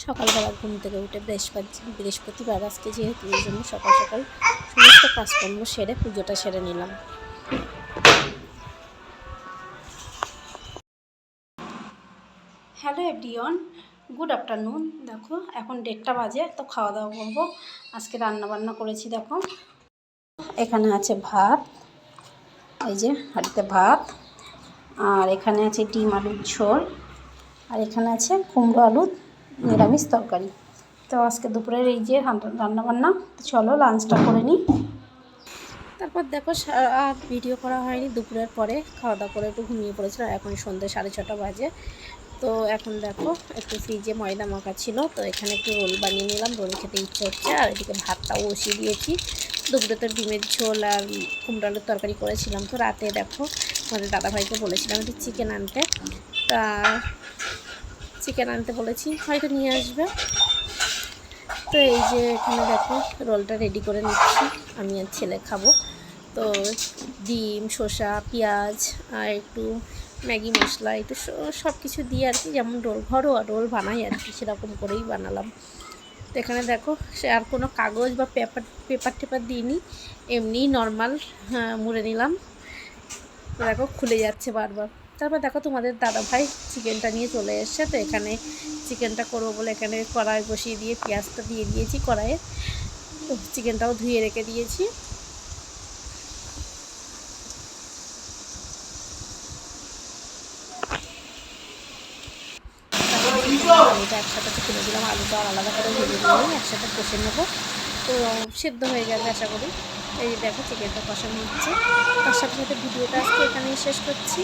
সকালবেলা ঘুম থেকে উঠে বৃহস্পতি, বৃহস্পতিবার আজকে যেহেতু এই জন্য সকাল সকাল সমস্ত কাজকর্ম সেরে পুজোটা সেরে নিলাম। Hello everyone, good afternoon. দেখো, এখন দেড়টা বাজে, তো খাওয়া দাওয়া করব। আজকে রান্না বান্না করেছি, দেখো। এখানে আছে ভাত, এই যে হাঁড়িতে ভাত, আর এখানে আছে ডিম আলুর ঝোল, আর এখানে আছে কুমড়ো আলুর নিরামিষ তরকারি। তো আজকে দুপুরের এই যে রান্না বান্না চলো লাঞ্চটা করে নিই তারপর দেখো আর ভিডিও করা হয়নি দুপুরের পরে। খাওয়া দাওয়া করে একটু ঘুমিয়ে পড়েছিলাম এখন সন্ধ্যে সাড়ে ছটা বাজে। তো এখন দেখো, একটু ফ্রিজে ময়দা মাখা ছিল, তো এখানে একটু রোল বানিয়ে নিলাম। রোল খেতে ইচ্ছে হচ্ছে, আর এদিকে ভাতটাও বসিয়ে দিয়েছি। দুপুরে তো ডিমের ঝোল আর কুমড়ো আলুর তরকারি করেছিলাম। তো রাতে দেখো, আমাদের দাদাভাইকে বলেছিলাম একটু চিকেন আনতে। তা চিকেন আনতে বলেছি, হয়তো নিয়ে আসবে। তো এই যে এখানে দেখো, রোলটা রেডি করে নিচ্ছি। আমি আর ছেলে খাব। তো ডিম, শসা, পেঁয়াজ আর একটু ম্যাগি মশলা, একটু সব কিছু দিয়ে আর কি, যেমন রোল ঘরোয়া, রোল বানাই আর কি, সেরকম করেই বানালাম। তো এখানে দেখো, সে আর কোনো কাগজ বা পেপার পেপার টেপার দিইনি এমনি নর্মাল মুড়ে নিলাম। দেখো, খুলে যাচ্ছে বারবার। তারপর দেখো তোমাদের দাদা ভাই চিকেনটা নিয়ে চলে এসছে, তো এখানে চিকেনটা করব বলে এখানে কড়াই বসিয়ে দিয়ে পেঁয়াজটা দিয়ে দিয়েছি কড়াইয়ে। তো চিকেনটাও ধুয়ে রেখে দিয়েছি। একসাথে তুলে দিলাম আলুটা আলাদা করে একসাথে কষে নেব। তো সেদ্ধ হয়ে যাবে আশা করি। এই দেখো চিকেনটা কষানো হচ্ছে। তার সাথে সাথে ভিডিওটা আজকে এখানেই শেষ করছি।